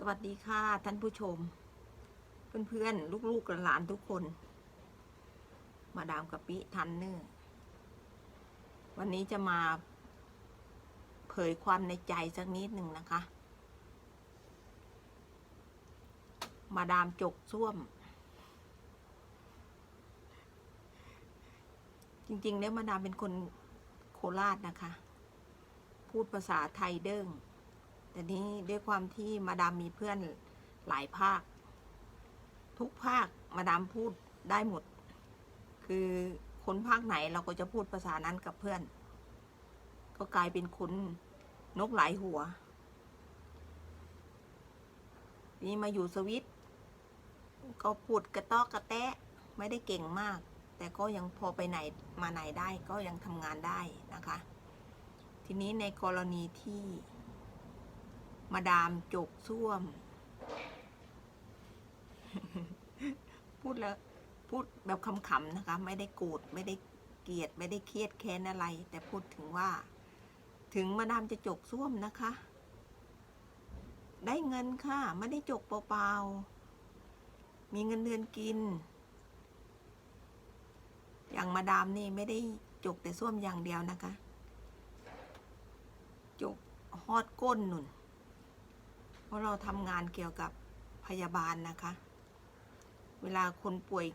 สวัสดีค่ะ ท่านผู้ชม เพื่อนๆ ลูกๆหลานๆทุกคน มาดามกะปิทันเนอร์วันนี้จะมาเผยความในใจสักนิดหนึ่งนะคะ มาดามจกส้วม จริงๆ แล้วมาดามเป็นคนโคราชนะคะ พูดภาษาไทยเด้ง แต่นี้ด้วยความที่มาดามมีเพื่อนหลายภาค ทุกภาคมาดามพูดได้หมด คือคนภาคไหนเราก็จะพูดภาษานั้นกับเพื่อน ก็กลายเป็นคุนนกหลายหัว นี่มาอยู่สวิตก็พูดกระต๊อกกระแตะไม่ได้เก่งมาก แต่ก็ยังพอไปไหนมาไหนได้ก็ยังทำงานได้นะคะ ทีนี้ในกรณีที่ มาดามจกส้วม พูดแล้ว พูดแบบคำๆนะคะ ไม่ได้โกรธไม่ได้เกลียดไม่ได้เครียดแค้นอะไร แต่พูดถึงว่า ถึงมาดามจะจกส้วมนะคะ ได้เงินค่ะไม่ได้จกเปล่าๆมีเงินเดือนกิน อย่างมาดามนี่ไม่ได้จกแต่ส้วมอย่างเดียวนะคะ จกฮอดก้นหนุน เพราะเราทำงานเกี่ยวกับพยาบาลนะคะ เวลาคนป่วย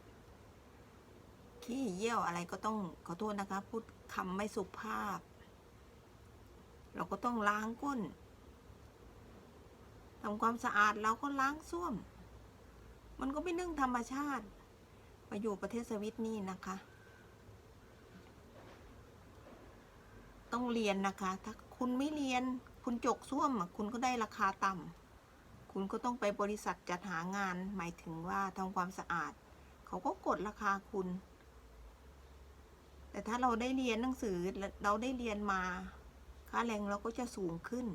ขี้เยี่ยวอะไรก็ต้องขอโทษนะคะ พูดคำไม่สุภาพ เราก็ต้องล้างก้นทำความสะอาดเราก็ล้างส้วม มันก็เป็นเรื่องธรรมชาติมาอยู่ประเทศสวิตนี่นะคะ ต้องเรียนนะคะ ถ้าคุณไม่เรียนคุณจกส้วมคุณก็ได้ราคาต่ำ คุณก็ต้องไปบริษัทจัดหางาน หมายถึงว่าทำความสะอาด เขาก็กดราคาคุณ แต่ถ้าเราได้เรียนหนังสือเราได้เรียนมา ค่าแรงเราก็จะสูงขึ้น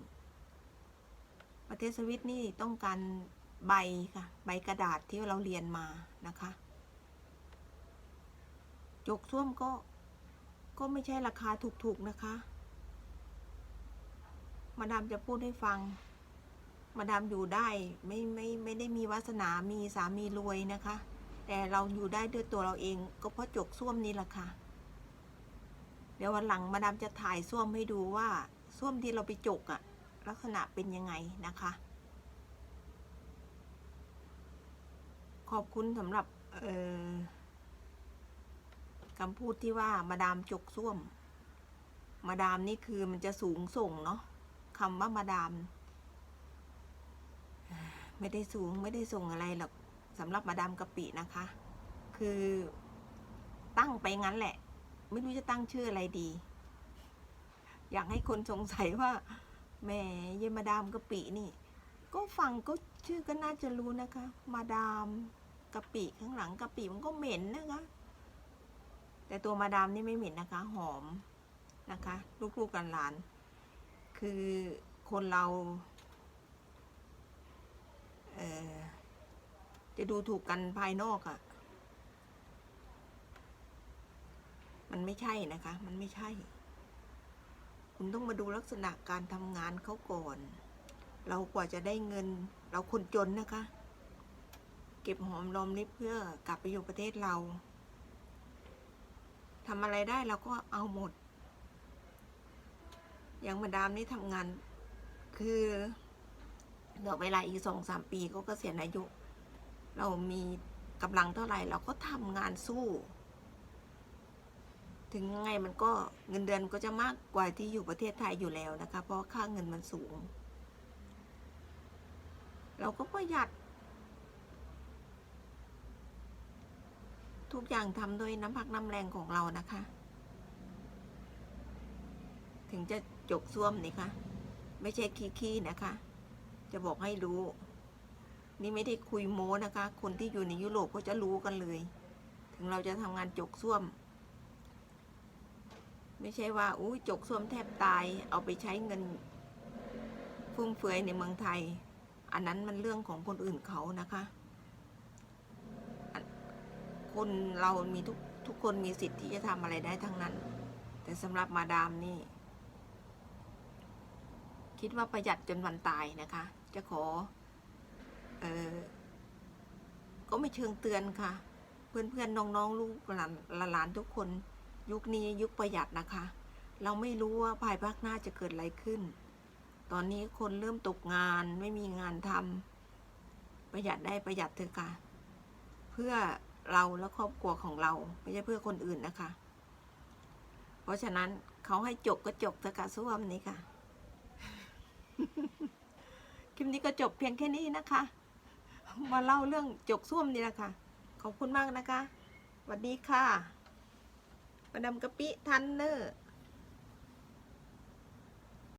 ประเทศสวิตนี่ต้องการใบค่ะ ใบกระดาษที่เราเรียนมานะคะจกส้วมก็ก็ไม่ใช่ราคาถูกๆนะคะ มาดามจะพูดให้ฟัง มาดามอยู่ได้ไม่ไม่ไม่ได้มีวาสนามีสามีรวยนะคะ แต่เราอยู่ได้ด้วยตัวเราเองก็เพราะจกส้วมนี่แหละค่ะ เดี๋ยววันหลังมาดามจะถ่ายส้วมให้ดูว่าส้วมที่เราไปจกอะลักษณะเป็นยังไงนะคะ ขอบคุณสำหรับคำพูดที่ว่ามาดามจกส้วม มาดามนี่คือมันจะสูงส่งเนาะคำว่ามาดาม ไม่ได้สูงไม่ได้ส่งอะไรหรอกสำหรับมาดามกะปินะคะ คือตั้งไปงั้นแหละ ไม่รู้จะตั้งชื่ออะไรดี อยากให้คนสงสัยว่าแหม่เยมาดามกะปินี่ ก็ฟังก็ชื่อก็น่าจะรู้นะคะ มาดามกะปิข้างหลังกะปิมันก็เหม็นนะคะแต่ตัวมาดามนี่ไม่เหม็นนะคะ หอมนะคะ ลูกๆกันหลาน คือคนเรา จะดูถูกกันภายนอกอะ่ะ มันไม่ใช่นะคะ มันไม่ใช่ คุณต้องมาดูลักษณะการทำงานเขาก่อน เรากว่าจะได้เงิน เราคนจนนะคะ เก็บหอมรอมริบเพื่อกลับไปอยู่ประเทศเราทำอะไรได้เราก็เอาหมด อย่างมาดามนี่ทำงานคือ เหลือเวลาอีกสองสามปีก็เกษียณอายุ เรามีกำลังเท่าไหร่ เราก็ทำงานสู้ ถึงยังไงมันก็เงินเดือนก็จะมากกว่าที่อยู่ประเทศไทยอยู่แล้วนะคะ เพราะค่าเงินมันสูง เราก็ประหยัด ทุกอย่างทำโดยน้ำพักน้ำแรงของเรานะคะ ถึงจะจกซ่วมนี่คะไม่ใช่ขี้ๆนะคะ จะบอกให้รู้ นี่ไม่ได้คุยโม้นะคะ คนที่อยู่ในยุโรปเขาจะรู้กันเลย ถึงเราจะทำงานจกส้วม ไม่ใช่ว่าอุ้ยจกส้วมแทบตาย เอาไปใช้เงินฟุ่มเฟือยในเมืองไทย อันนั้นมันเรื่องของคนอื่นเขานะคะ คนเรามีทุกทุกคนมีสิทธิ์ที่จะทำอะไรได้ทั้งนั้น แต่สำหรับมาดามนี่ คิดว่าประหยัดจนวันตายนะคะ จะขอเออก็ไม่เชิงเตือนค่ะ เพื่อนๆน้องๆลูกหลานหลานทุกคน ยุคนี้ยุคประหยัดนะคะ เราไม่รู้ว่าภายภาคหน้าจะเกิดอะไรขึ้น ตอนนี้คนเริ่มตกงานไม่มีงานทำประหยัดได้ประหยัดเถอะค่ะ เพื่อเราและครอบครัวของเราไม่ใช่เพื่อคนอื่นนะคะ เพราะฉะนั้นเขาให้จกก็จกเถอะค่ะส้วมนี้ค่ะ คลิปนี้ก็จบเพียงแค่นี้นะคะ มาเล่าเรื่องจกส้วมนี่แหละค่ะ ขอบคุณมากนะคะสวัสดีค่ะประดมกะปิทันเนอร์